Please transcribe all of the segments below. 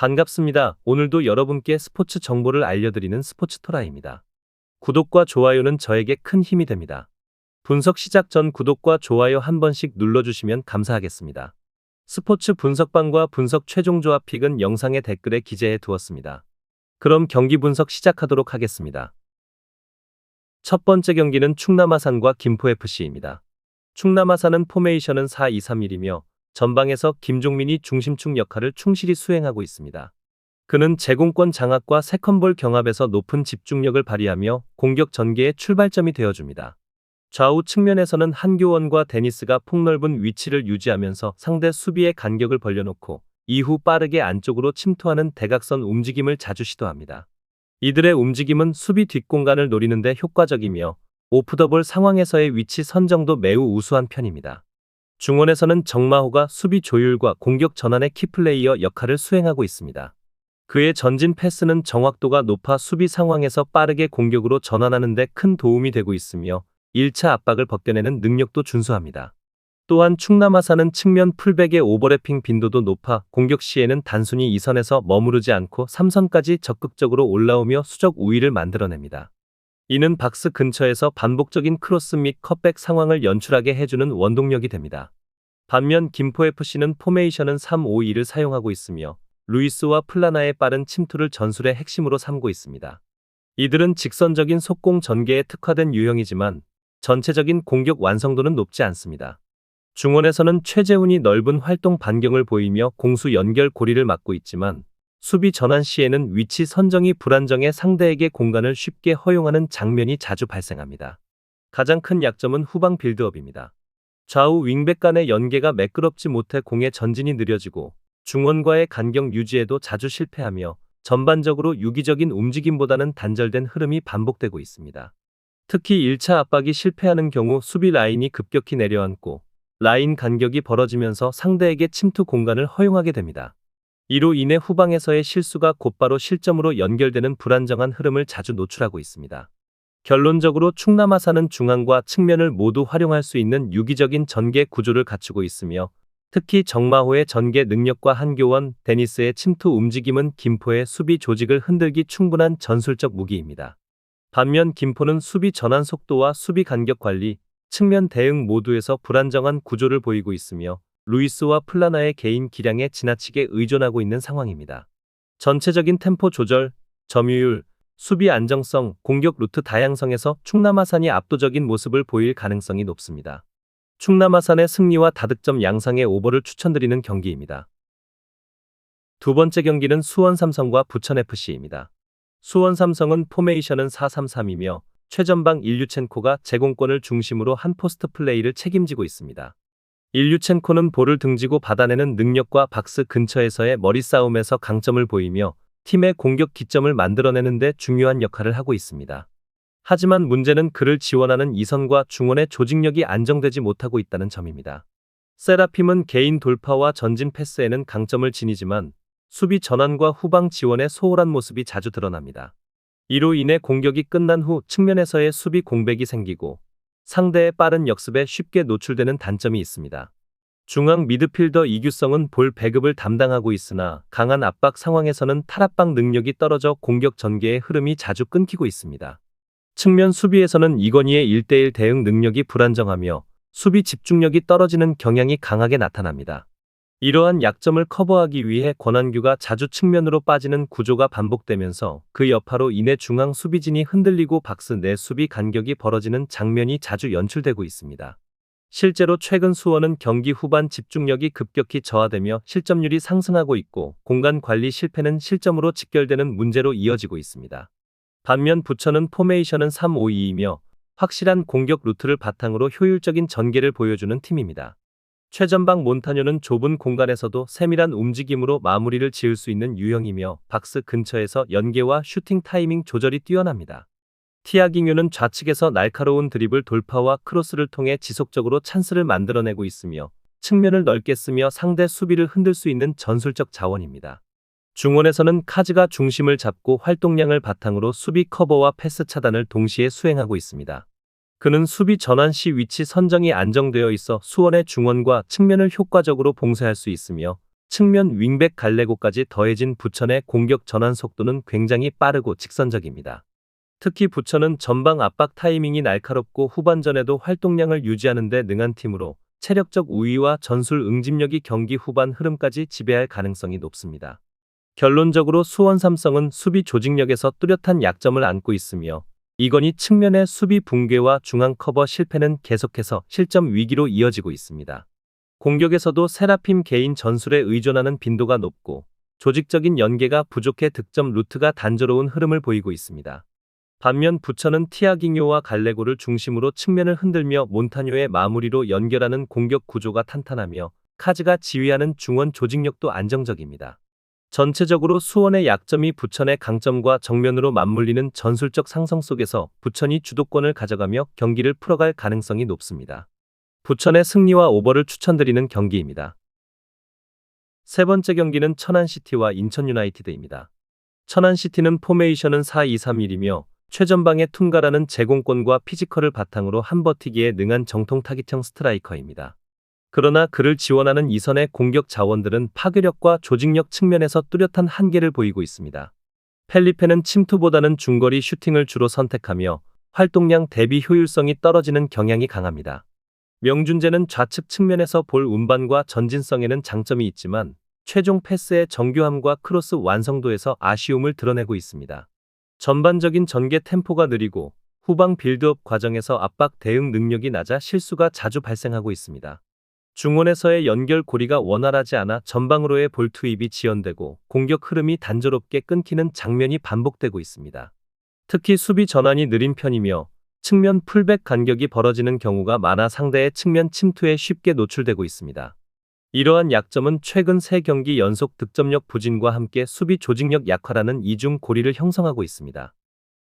반갑습니다. 오늘도 여러분께 스포츠 정보를 알려드리는 스포츠토라입니다. 구독과 좋아요는 저에게 큰 힘이 됩니다. 분석 시작 전 구독과 좋아요 한 번씩 눌러주시면 감사하겠습니다. 스포츠 분석방과 분석 최종 조합 픽은 영상의 댓글에 기재해 두었습니다. 그럼 경기 분석 시작하도록 하겠습니다. 첫 번째 경기는 충남아산과 김포FC입니다. 충남아산은 포메이션은 4-2-3-1이며 전방에서 김종민이 중심축 역할을 충실히 수행하고 있습니다. 그는 제공권 장악과 세컨볼 경합에서 높은 집중력을 발휘하며 공격 전개의 출발점이 되어줍니다. 좌우 측면에서는 한교원과 데니스가 폭넓은 위치를 유지하면서 상대 수비의 간격을 벌려놓고 이후 빠르게 안쪽으로 침투하는 대각선 움직임을 자주 시도합니다. 이들의 움직임은 수비 뒷공간을 노리는데 효과적이며 오프더볼 상황에서의 위치 선정도 매우 우수한 편입니다. 중원에서는 정마호가 수비 조율과 공격 전환의 키플레이어 역할을 수행하고 있습니다. 그의 전진 패스는 정확도가 높아 수비 상황에서 빠르게 공격으로 전환하는 데 큰 도움이 되고 있으며 1차 압박을 벗겨내는 능력도 준수합니다. 또한 충남아산은 측면 풀백의 오버래핑 빈도도 높아 공격 시에는 단순히 2선에서 머무르지 않고 3선까지 적극적으로 올라오며 수적 우위를 만들어냅니다. 이는 박스 근처에서 반복적인 크로스 및 컷백 상황을 연출하게 해주는 원동력이 됩니다. 반면 김포FC는 포메이션은 3-5-2를 사용하고 있으며 루이스와 플라나의 빠른 침투를 전술의 핵심으로 삼고 있습니다. 이들은 직선적인 속공 전개에 특화된 유형이지만 전체적인 공격 완성도는 높지 않습니다. 중원에서는 최재훈이 넓은 활동 반경을 보이며 공수 연결 고리를 맡고 있지만 수비 전환 시에는 위치 선정이 불안정해 상대에게 공간을 쉽게 허용하는 장면이 자주 발생합니다. 가장 큰 약점은 후방 빌드업입니다. 좌우 윙백 간의 연계가 매끄럽지 못해 공의 전진이 느려지고 중원과의 간격 유지에도 자주 실패하며 전반적으로 유기적인 움직임보다는 단절된 흐름이 반복되고 있습니다. 특히 1차 압박이 실패하는 경우 수비 라인이 급격히 내려앉고 라인 간격이 벌어지면서 상대에게 침투 공간을 허용하게 됩니다. 이로 인해 후방에서의 실수가 곧바로 실점으로 연결되는 불안정한 흐름을 자주 노출하고 있습니다. 결론적으로 충남아산은 중앙과 측면을 모두 활용할 수 있는 유기적인 전개 구조를 갖추고 있으며 특히 정마호의 전개 능력과 한교원, 데니스의 침투 움직임은 김포의 수비 조직을 흔들기 충분한 전술적 무기입니다. 반면 김포는 수비 전환 속도와 수비 간격 관리, 측면 대응 모두에서 불안정한 구조를 보이고 있으며 루이스와 플라나의 개인 기량에 지나치게 의존하고 있는 상황입니다. 전체적인 템포 조절, 점유율, 수비 안정성, 공격 루트 다양성에서 충남아산이 압도적인 모습을 보일 가능성이 높습니다. 충남아산의 승리와 다득점 양상의 오버를 추천드리는 경기입니다. 두 번째 경기는 수원 삼성과 부천 FC입니다. 수원 삼성은 포메이션은 4-3-3이며 최전방 일류첸코가 제공권을 중심으로 한 포스트 플레이를 책임지고 있습니다. 일류첸코는 볼을 등지고 받아내는 능력과 박스 근처에서의 머리 싸움에서 강점을 보이며 팀의 공격 기점을 만들어내는데 중요한 역할을 하고 있습니다. 하지만 문제는 그를 지원하는 이선과 중원의 조직력이 안정되지 못하고 있다는 점입니다. 세라핌은 개인 돌파와 전진 패스에는 강점을 지니지만 수비 전환과 후방 지원의 소홀한 모습이 자주 드러납니다. 이로 인해 공격이 끝난 후 측면에서의 수비 공백이 생기고 상대의 빠른 역습에 쉽게 노출되는 단점이 있습니다. 중앙 미드필더 이규성은 볼 배급을 담당하고 있으나 강한 압박 상황에서는 탈압박 능력이 떨어져 공격 전개의 흐름이 자주 끊기고 있습니다. 측면 수비에서는 이건희의 1대1 대응 능력이 불안정하며 수비 집중력이 떨어지는 경향이 강하게 나타납니다. 이러한 약점을 커버하기 위해 권한규가 자주 측면으로 빠지는 구조가 반복되면서 그 여파로 인해 중앙 수비진이 흔들리고 박스 내 수비 간격이 벌어지는 장면이 자주 연출되고 있습니다. 실제로 최근 수원은 경기 후반 집중력이 급격히 저하되며 실점률이 상승하고 있고 공간 관리 실패는 실점으로 직결되는 문제로 이어지고 있습니다. 반면 부천은 포메이션은 3-5-2이며 확실한 공격 루트를 바탕으로 효율적인 전개를 보여주는 팀입니다. 최전방 몬타뇨는 좁은 공간에서도 세밀한 움직임으로 마무리를 지을 수 있는 유형이며 박스 근처에서 연계와 슈팅 타이밍 조절이 뛰어납니다. 티아깅유는 좌측에서 날카로운 드리블 돌파와 크로스를 통해 지속적으로 찬스를 만들어내고 있으며 측면을 넓게 쓰며 상대 수비를 흔들 수 있는 전술적 자원입니다. 중원에서는 카즈가 중심을 잡고 활동량을 바탕으로 수비 커버와 패스 차단을 동시에 수행하고 있습니다. 그는 수비 전환 시 위치 선정이 안정되어 있어 수원의 중원과 측면을 효과적으로 봉쇄할 수 있으며 측면 윙백 갈레고까지 더해진 부천의 공격 전환 속도는 굉장히 빠르고 직선적입니다. 특히 부천은 전방 압박 타이밍이 날카롭고 후반전에도 활동량을 유지하는 데 능한 팀으로 체력적 우위와 전술 응집력이 경기 후반 흐름까지 지배할 가능성이 높습니다. 결론적으로 수원 삼성은 수비 조직력에서 뚜렷한 약점을 안고 있으며 이건희 측면의 수비 붕괴와 중앙 커버 실패는 계속해서 실점 위기로 이어지고 있습니다. 공격에서도 세라핌 개인 전술에 의존하는 빈도가 높고 조직적인 연계가 부족해 득점 루트가 단조로운 흐름을 보이고 있습니다. 반면 부천은 티아기뇨와 갈레고를 중심으로 측면을 흔들며 몬타뇨의 마무리로 연결하는 공격 구조가 탄탄하며 카즈가 지휘하는 중원 조직력도 안정적입니다. 전체적으로 수원의 약점이 부천의 강점과 정면으로 맞물리는 전술적 상성 속에서 부천이 주도권을 가져가며 경기를 풀어갈 가능성이 높습니다. 부천의 승리와 오버를 추천드리는 경기입니다. 세 번째 경기는 천안시티와 인천 유나이티드입니다. 천안시티는 포메이션은 4-2-3-1이며 최전방의 퉁가라는 제공권과 피지컬을 바탕으로 한 버티기에 능한 정통 타깃형 스트라이커입니다. 그러나 그를 지원하는 이선의 공격 자원들은 파괴력과 조직력 측면에서 뚜렷한 한계를 보이고 있습니다. 펠리페는 침투보다는 중거리 슈팅을 주로 선택하며 활동량 대비 효율성이 떨어지는 경향이 강합니다. 명준재는 좌측 측면에서 볼 운반과 전진성에는 장점이 있지만 최종 패스의 정교함과 크로스 완성도에서 아쉬움을 드러내고 있습니다. 전반적인 전개 템포가 느리고 후방 빌드업 과정에서 압박 대응 능력이 낮아 실수가 자주 발생하고 있습니다. 중원에서의 연결 고리가 원활하지 않아 전방으로의 볼 투입이 지연되고 공격 흐름이 단조롭게 끊기는 장면이 반복되고 있습니다. 특히 수비 전환이 느린 편이며 측면 풀백 간격이 벌어지는 경우가 많아 상대의 측면 침투에 쉽게 노출되고 있습니다. 이러한 약점은 최근 3경기 연속 득점력 부진과 함께 수비 조직력 약화라는 이중 고리를 형성하고 있습니다.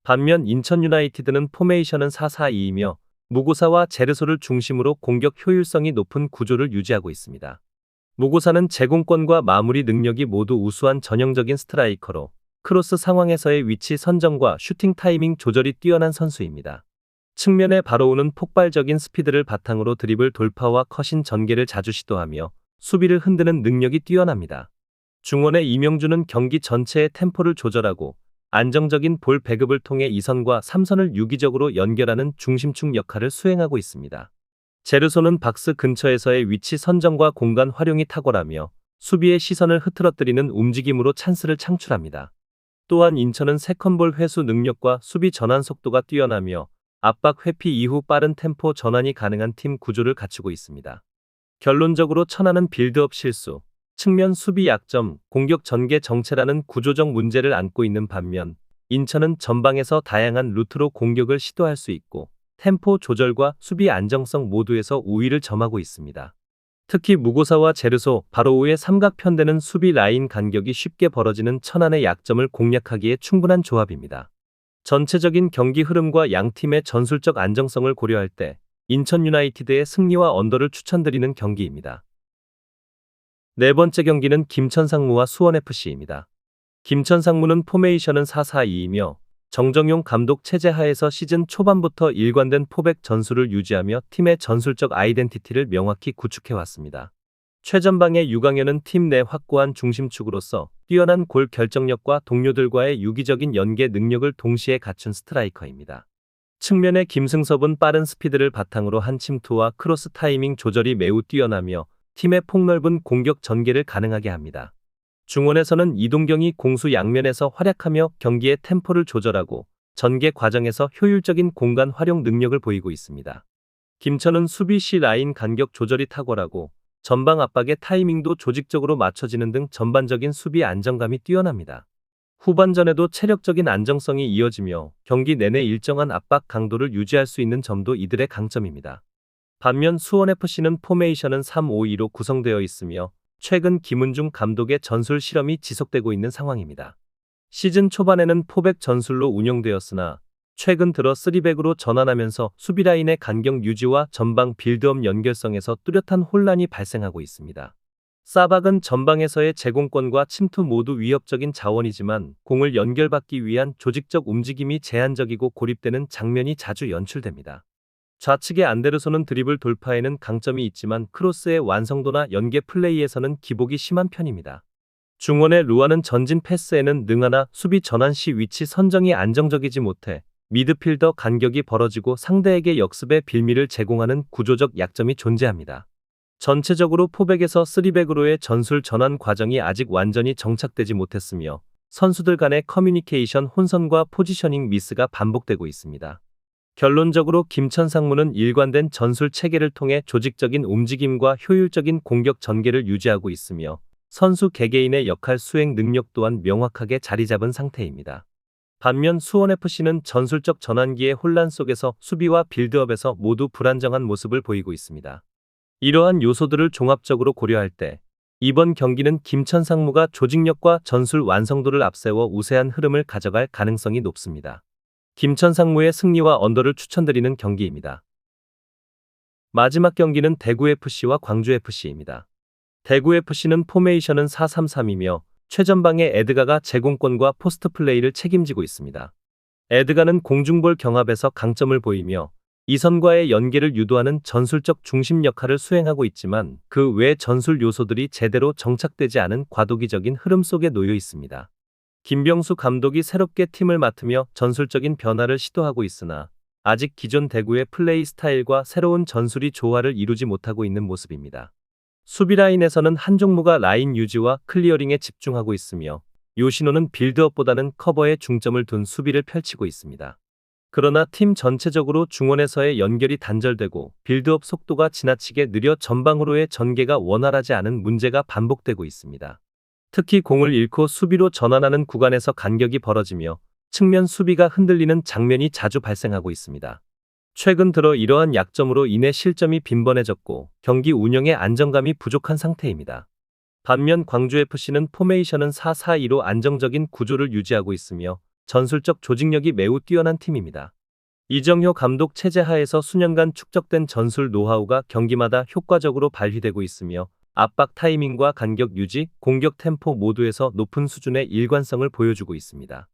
반면 인천 유나이티드는 포메이션은 4-4-2이며 무고사와 제르소를 중심으로 공격 효율성이 높은 구조를 유지하고 있습니다. 무고사는 제공권과 마무리 능력이 모두 우수한 전형적인 스트라이커로 크로스 상황에서의 위치 선정과 슈팅 타이밍 조절이 뛰어난 선수입니다. 측면에 바로 오는 폭발적인 스피드를 바탕으로 드리블 돌파와 컷인 전개를 자주 시도하며 수비를 흔드는 능력이 뛰어납니다. 중원의 이명주는 경기 전체의 템포를 조절하고 안정적인 볼 배급을 통해 2선과 3선을 유기적으로 연결하는 중심축 역할을 수행하고 있습니다. 제르소는 박스 근처에서의 위치 선정과 공간 활용이 탁월하며 수비의 시선을 흐트러뜨리는 움직임으로 찬스를 창출합니다. 또한 인천은 세컨볼 회수 능력과 수비 전환 속도가 뛰어나며 압박 회피 이후 빠른 템포 전환이 가능한 팀 구조를 갖추고 있습니다. 결론적으로 천안은 빌드업 실수, 측면 수비 약점, 공격 전개 정체라는 구조적 문제를 안고 있는 반면 인천은 전방에서 다양한 루트로 공격을 시도할 수 있고 템포 조절과 수비 안정성 모두에서 우위를 점하고 있습니다. 특히 무고사와 제르소, 바로우의 삼각편대는 수비 라인 간격이 쉽게 벌어지는 천안의 약점을 공략하기에 충분한 조합입니다. 전체적인 경기 흐름과 양 팀의 전술적 안정성을 고려할 때 인천 유나이티드의 승리와 언더를 추천드리는 경기입니다. 네 번째 경기는 김천상무와 수원FC입니다. 김천상무는 포메이션은 4-4-2이며 정정용 감독 체제 하에서 시즌 초반부터 일관된 포백 전술을 유지하며 팀의 전술적 아이덴티티를 명확히 구축해왔습니다. 최전방의 유강현은 팀 내 확고한 중심축으로서 뛰어난 골 결정력과 동료들과의 유기적인 연계 능력을 동시에 갖춘 스트라이커입니다. 측면의 김승섭은 빠른 스피드를 바탕으로 한 침투와 크로스 타이밍 조절이 매우 뛰어나며 팀의 폭넓은 공격 전개를 가능하게 합니다. 중원에서는 이동경이 공수 양면에서 활약하며 경기의 템포를 조절하고 전개 과정에서 효율적인 공간 활용 능력을 보이고 있습니다. 김천은 수비 시 라인 간격 조절이 탁월하고 전방 압박의 타이밍도 조직적으로 맞춰지는 등 전반적인 수비 안정감이 뛰어납니다. 후반전에도 체력적인 안정성이 이어지며 경기 내내 일정한 압박 강도를 유지할 수 있는 점도 이들의 강점입니다. 반면 수원FC는 포메이션은 3-5-2로 구성되어 있으며 최근 김은중 감독의 전술 실험이 지속되고 있는 상황입니다. 시즌 초반에는 포백 전술로 운영되었으나 최근 들어 3백으로 전환하면서 수비라인의 간격 유지와 전방 빌드업 연결성에서 뚜렷한 혼란이 발생하고 있습니다. 사박은 전방에서의 제공권과 침투 모두 위협적인 자원이지만 공을 연결받기 위한 조직적 움직임이 제한적이고 고립되는 장면이 자주 연출됩니다. 좌측의 안데르손은 드리블 돌파에는 강점이 있지만 크로스의 완성도나 연계 플레이에서는 기복이 심한 편입니다. 중원의 루아는 전진 패스에는 능하나 수비 전환 시 위치 선정이 안정적이지 못해 미드필더 간격이 벌어지고 상대에게 역습의 빌미를 제공하는 구조적 약점이 존재합니다. 전체적으로 포백에서 3백으로의 전술 전환 과정이 아직 완전히 정착되지 못했으며 선수들 간의 커뮤니케이션 혼선과 포지셔닝 미스가 반복되고 있습니다. 결론적으로 김천 상무는 일관된 전술 체계를 통해 조직적인 움직임과 효율적인 공격 전개를 유지하고 있으며 선수 개개인의 역할 수행 능력 또한 명확하게 자리 잡은 상태입니다. 반면 수원FC는 전술적 전환기의 혼란 속에서 수비와 빌드업에서 모두 불안정한 모습을 보이고 있습니다. 이러한 요소들을 종합적으로 고려할 때 이번 경기는 김천 상무가 조직력과 전술 완성도를 앞세워 우세한 흐름을 가져갈 가능성이 높습니다. 김천 상무의 승리와 언더를 추천드리는 경기입니다. 마지막 경기는 대구FC와 광주FC입니다. 대구FC는 포메이션은 4-3-3이며 최전방의 에드가가 제공권과 포스트 플레이를 책임지고 있습니다. 에드가는 공중볼 경합에서 강점을 보이며 이선과의 연계를 유도하는 전술적 중심 역할을 수행하고 있지만 그 외 전술 요소들이 제대로 정착되지 않은 과도기적인 흐름 속에 놓여 있습니다. 김병수 감독이 새롭게 팀을 맡으며 전술적인 변화를 시도하고 있으나 아직 기존 대구의 플레이 스타일과 새로운 전술이 조화를 이루지 못하고 있는 모습입니다. 수비 라인에서는 한종무가 라인 유지와 클리어링에 집중하고 있으며 요시노는 빌드업보다는 커버에 중점을 둔 수비를 펼치고 있습니다. 그러나 팀 전체적으로 중원에서의 연결이 단절되고 빌드업 속도가 지나치게 느려 전방으로의 전개가 원활하지 않은 문제가 반복되고 있습니다. 특히 공을 잃고 수비로 전환하는 구간에서 간격이 벌어지며 측면 수비가 흔들리는 장면이 자주 발생하고 있습니다. 최근 들어 이러한 약점으로 인해 실점이 빈번해졌고 경기 운영에 안정감이 부족한 상태입니다. 반면 광주FC는 포메이션은 4-4-2로 안정적인 구조를 유지하고 있으며 전술적 조직력이 매우 뛰어난 팀입니다. 이정효 감독 체제 하에서 수년간 축적된 전술 노하우가 경기마다 효과적으로 발휘되고 있으며 압박 타이밍과 간격 유지, 공격 템포 모두에서 높은 수준의 일관성을 보여주고 있습니다.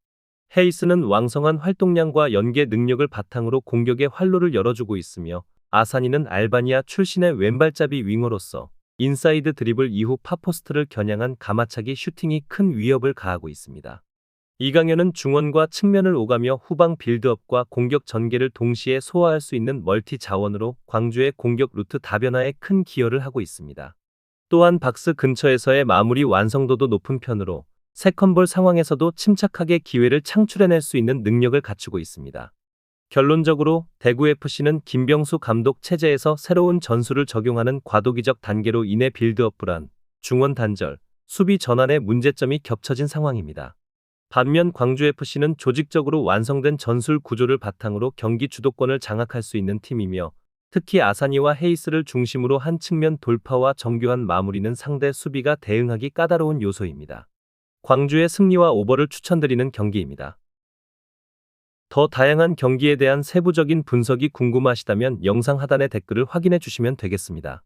헤이스는 왕성한 활동량과 연계 능력을 바탕으로 공격의 활로를 열어주고 있으며 아사니는 알바니아 출신의 왼발잡이 윙어로서 인사이드 드리블 이후 파포스트를 겨냥한 가마차기 슈팅이 큰 위협을 가하고 있습니다. 이강현은 중원과 측면을 오가며 후방 빌드업과 공격 전개를 동시에 소화할 수 있는 멀티 자원으로 광주의 공격 루트 다변화에 큰 기여를 하고 있습니다. 또한 박스 근처에서의 마무리 완성도도 높은 편으로 세컨볼 상황에서도 침착하게 기회를 창출해낼 수 있는 능력을 갖추고 있습니다. 결론적으로 대구FC는 김병수 감독 체제에서 새로운 전술을 적용하는 과도기적 단계로 인해 빌드업 불안, 중원 단절, 수비 전환의 문제점이 겹쳐진 상황입니다. 반면 광주FC는 조직적으로 완성된 전술 구조를 바탕으로 경기 주도권을 장악할 수 있는 팀이며 특히 아사니와 헤이스를 중심으로 한 측면 돌파와 정교한 마무리는 상대 수비가 대응하기 까다로운 요소입니다. 광주의 승리와 오버를 추천드리는 경기입니다. 더 다양한 경기에 대한 세부적인 분석이 궁금하시다면 영상 하단의 댓글을 확인해 주시면 되겠습니다.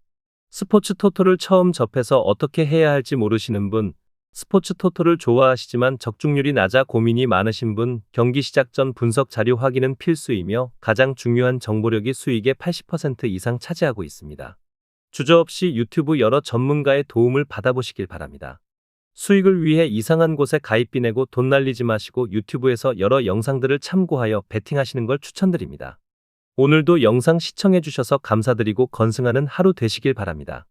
스포츠 토토를 처음 접해서 어떻게 해야 할지 모르시는 분, 스포츠 토토를 좋아하시지만 적중률이 낮아 고민이 많으신 분, 경기 시작 전 분석 자료 확인은 필수이며 가장 중요한 정보력이 수익의 80% 이상 차지하고 있습니다. 주저없이 유튜브 여러 전문가의 도움을 받아보시길 바랍니다. 수익을 위해 이상한 곳에 가입비 내고 돈 날리지 마시고 유튜브에서 여러 영상들을 참고하여 베팅하시는 걸 추천드립니다. 오늘도 영상 시청해주셔서 감사드리고 건승하는 하루 되시길 바랍니다.